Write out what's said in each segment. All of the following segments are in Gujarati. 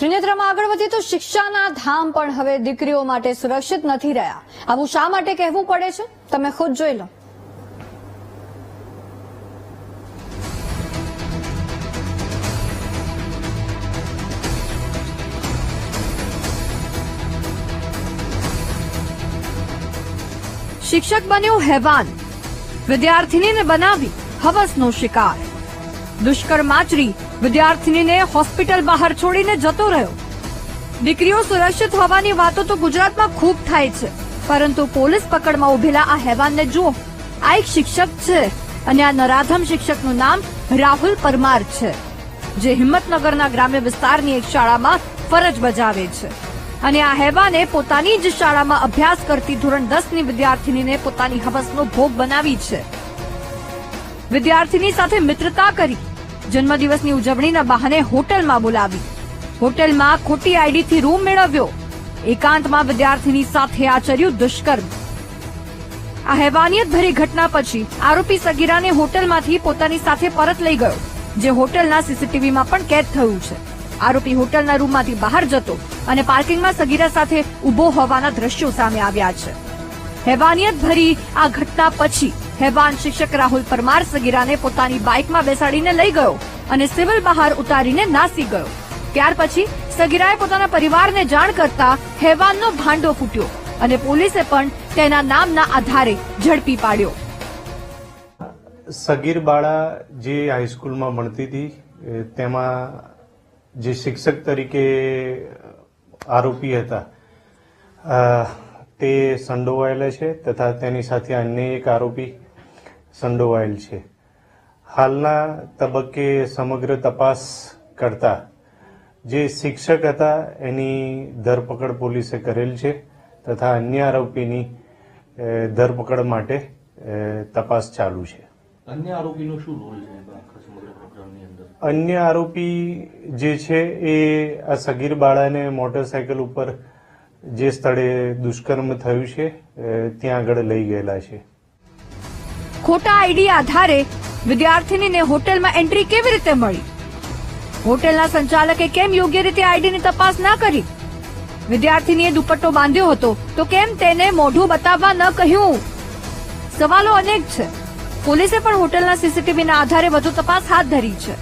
ત્રિનેત્રમાં આગળ વધીએ તો શિક્ષાના ધામ પણ હવે દીકરીઓ માટે સુરક્ષિત નથી રહ્યા. આવું શા માટે કહેવું પડે છે? તમે ખુદ જોઈ લો. શિક્ષક બન્યો હેવાન. વિદ્યાર્થીનીને બનાવી હવસનો શિકાર. દુષ્કર્મ આચરી વિદ્યાર્થીનીને હોસ્પિટલ બહાર છોડીને જતો રહ્યો. દીકરીઓ સુરક્ષિત હોવાની વાતો તો ગુજરાતમાં ખૂબ થાય છે, પરંતુ પોલીસ પકડમાં ઉભેલા આ હેવાનને જુઓ. આ એક શિક્ષક છે અને આ નરાધમ શિક્ષકનું નામ રાહુલ પરમાર છે, જે હિંમતનગરના ગ્રામ્ય વિસ્તારની એક શાળામાં ફરજ બજાવે છે. અને આ હેવાને પોતાની જ શાળામાં અભ્યાસ કરતી ધોરણ દસની વિદ્યાર્થીનીને પોતાની હવસનો ભોગ બનાવી છે. વિદ્યાર્થીની સાથે મિત્રતા કરી જન્મદિવસની ઉજવણીના બહાને હોટલમાં બોલાવી. હોટલમાં ખોટી આઈડીથી રૂમ મેળવ્યો. એકાંતમાં વિદ્યાર્થીની સાથે આચર્યું દુષ્કર્મ. આ હેવાનિયત ભરી ઘટના પછી આરોપી સગીરાને હોટલમાંથી પોતાની સાથે પરત લઈ ગયો, જે હોટલના સીસીટીવીમાં પણ કેદ થયું છે. આરોપી હોટલના રૂમમાંથી બહાર જતો અને પાર્કિંગમાં સગીરા સાથે ઊભો હોવાના દ્રશ્યો સામે આવ્યા છે. હેવાનિયત ભરી આ ઘટના પછી હેવાન શિક્ષક રાહુલ પરમાર સગીરાને પોતાની બાઇકમાં બેસાડીને લઈ ગયો અને સિવિલ બહાર ઉતારીને નાસી ગયો. ત્યાર પછી સગીરાએ પોતાના પરિવારને જાણ કરતા હેવાનનો ભાંડો ફૂટ્યો અને પોલીસે પણ તેના નામના આધારે ઝડપી પાડ્યો. સગીર બાળા જે હાઈસ્કૂલમાં ભણતી હતી તેમાં જે શિક્ષક તરીકે આરોપી હતા તે સંડોવાયેલા છે તથા તેની સાથે અન્ય એક આરોપી સંડોવાયેલ છે. હાલના તબક્કે સમગ્ર તપાસ કરતા જે શિક્ષક હતા એની ધરપકડ પોલીસે કરેલ છે તથા અન્ય આરોપીની ધરપકડ માટે તપાસ ચાલુ છે. અન્ય આરોપીનો શું રોલ છે અન્ય આરોપી જે છે એ આ સગીર બાળાને મોટરસાયકલ ઉપર જે સ્થળે દુષ્કર્મ થયું છે ત્યાં આગળ લઈ ગયેલા છે. ખોટા આઈડી આધારે વિદ્યાર્થીનીને હોટેલમાં એન્ટ્રી કેવી રીતે મળી? હોટેલના સંચાલકે કેમ યોગ્ય રીતે આઈડીની તપાસ ના કરી? વિદ્યાર્થીનીએ દુપટ્ટો બાંધ્યો હતો, તો કેમ તેને મોઢું બતાવવા ન કહ્યું? સવાલો અનેક છે. પોલીસે પણ હોટેલના સીસીટીવીના આધારે વધુ તપાસ હાથ ધરી છે.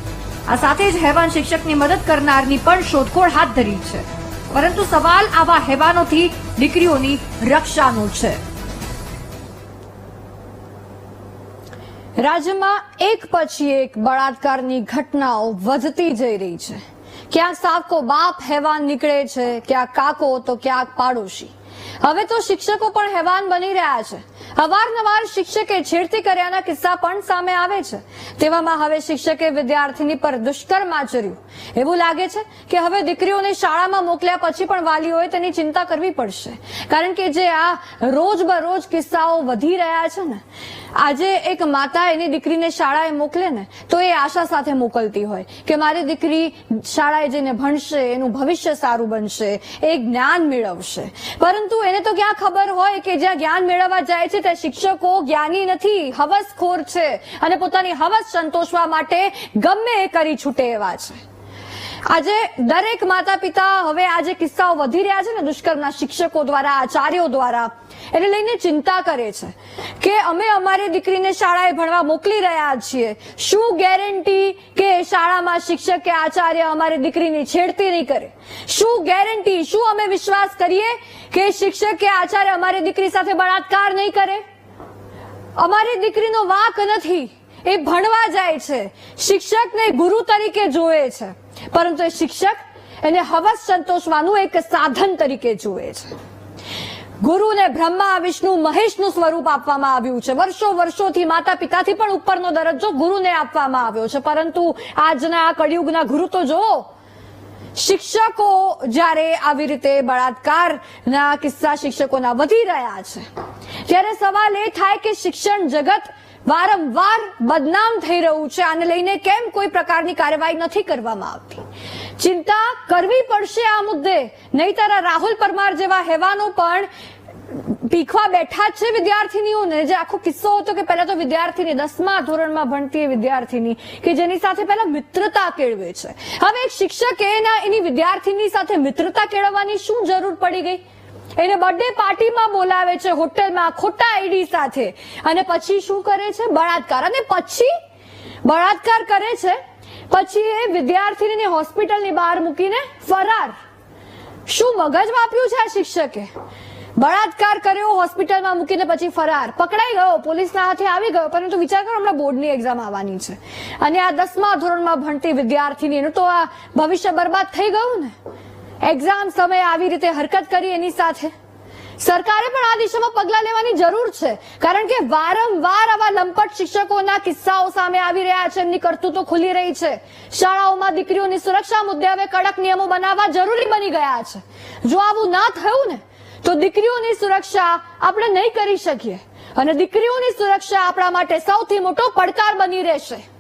આ સાથે જ હેવાન શિક્ષકની મદદ કરનારની પણ શોધખોળ હાથ ધરી છે. પરંતુ સવાલ આવા હેવાનોથી, દીકરીઓની રક્ષાનો છે. રાજ્યમાં એક પછી એક બળાત્કારની ઘટનાઓ વધતી જઈ રહી છે. ક્યાં સાકો બાપ હેવાન નીકળે છે, ક્યાં કાકો તો ક્યાંક પાડોશી. હવે તો શિક્ષકો પણ હેવાન બની રહ્યા છે. અવારનવાર શિક્ષકે છેડતી કર્યાના કિસ્સા પણ સામે આવે છે. તેવામાં હવે શિક્ષકે વિદ્યાર્થીની પર દુષ્કર્મ આચર્યું એવું લાગે છે કે હવે દીકરીઓને શાળામાં મોકલ્યા પછી પણ વાલીઓએ તેની ચિંતા કરવી પડશે. કારણ કે જે આ રોજબરોજ કિસ્સાઓ વધી રહ્યા છે ને આજે એક માતા એની દીકરીને શાળાએ મોકલે ને, તો એ આશા સાથે મોકલતી હોય કે મારી દીકરી શાળાએ જઈને ભણશે, એનું ભવિષ્ય સારું બનશે, એ જ્ઞાન મેળવશે. પરંતુ એને તો ક્યાં ખબર હોય કે જ્યાં જ્ઞાન મેળવવા જાય છે, ત્યાં શિક્ષકો જ્ઞાની નથી, હવસખોર છે અને પોતાની હવસ સંતોષવા માટે ગમે એ કરી છૂટે એવા છે. આજે દરેક માતા પિતા હવે આ જે કિસ્સાઓ વધી રહ્યા છે ને, દુષ્કર્મના શિક્ષકો દ્વારા, આચાર્યો દ્વારા એને લઈને ચિંતા કરે છે કે અમે અમારી દીકરીને શાળાએ ભણવા મોકલી રહ્યા છીએ. શું ગેરંટી કે શાળામાં શિક્ષક કે આચાર્ય અમારી દીકરીની છેડતી નહીં કરે? શું ગેરંટી, શું અમે વિશ્વાસ કરીએ કે શિક્ષક કે આચાર્ય અમારી દીકરી સાથે બળાત્કાર નહીં કરે? અમારી દીકરીનો વાંક નથી. એ ભણવા જાય છે. શિક્ષકને ગુરુ તરીકે જોવે છે. પરંતુ એ શિક્ષક એને હવસ સંતોષવાનું એક સાધન તરીકે જુએ છે. ગુરુને બ્રહ્મા, વિષ્ણુ, મહેશનું સ્વરૂપ આપવામાં આવ્યું છે. વર્ષો વર્ષોથી માતા પિતાથી પણ ઉપરનો દરજ્જો ગુરુને આપવામાં આવ્યો છે. પરંતુ આજના આ કળિયુગના ગુરુ તો જુઓ, શિક્ષકો જ્યારે આવી રીતે બળાત્કારના કિસ્સા શિક્ષકોના વધી રહ્યા છે, ત્યારે સવાલ એ થાય કે શિક્ષણ જગત વારંવાર બદનામ થઈ રહ્યું છે. આને લઈને કેમ કોઈ પ્રકારની કાર્યવાહી નથી કરવામાં આવતી? ચિંતા કરવી પડશે આ મુદ્દે. નહીતર રાહુલ પરમાર જેવા હેવાનો પણ ભીખવા બેઠા છે વિદ્યાર્થીનીઓને. જે આખો કિસ્સો હતો કે પહેલા તો વિદ્યાર્થીની, દસમા ધોરણમાં ભણતી વિદ્યાર્થીની કે જેની સાથે પહેલા મિત્રતા કેળવે છે. હવે એક શિક્ષકે એના, એની વિદ્યાર્થીની સાથે મિત્રતા કેળવવાની શું જરૂર પડી ગઈ? એને બર્થડે પાર્ટીમાં બોલાવે છે હોટલમાં ખોટા આઈડી સાથે. અને પછી શું કરે છે? બળાત્કાર. અને પછી બળાત્કાર કરે છે પછી એ વિદ્યાર્થીને હોસ્પિટલની બહાર મૂકીને ફરાર. શું મગજ આપ્યું છે આ શિક્ષકે? બળાત્કાર કર્યો, હોસ્પિટલમાં મૂકીને પછી ફરાર. પકડાઈ ગયો, પોલીસના હાથે આવી ગયો. પરંતુ વિચાર કરો, હમણાં બોર્ડની એક્ઝામ આવવાની છે. અને આ દસમા ધોરણમાં ભણતી વિદ્યાર્થીની, એનું તો આ ભવિષ્ય બરબાદ થઈ ગયું ને? એક્ઝામ સમયે આવી રીતે હરકત કરી એની સાથે? સરકારે પણ આ દિશામાં પગલા લેવાની જરૂર છે. કારણ કે વારંવાર આવા લંપટ શિક્ષકોના કિસ્સાઓ સામે આવી રહ્યા છે. એમની કરતૂતો ખુલી રહી છે. શાળાઓમાં દીકરીઓની સુરક્ષા મુદ્દે હવે કડક નિયમો બનાવવા જરૂરી બની ગયા છે. જો આવું ના થયું ને, તો દીકરીઓની સુરક્ષા આપણે નહીં કરી શકીએ. અને દીકરીઓની સુરક્ષા આપણા માટે સૌથી મોટો પડકાર બની રહેશે.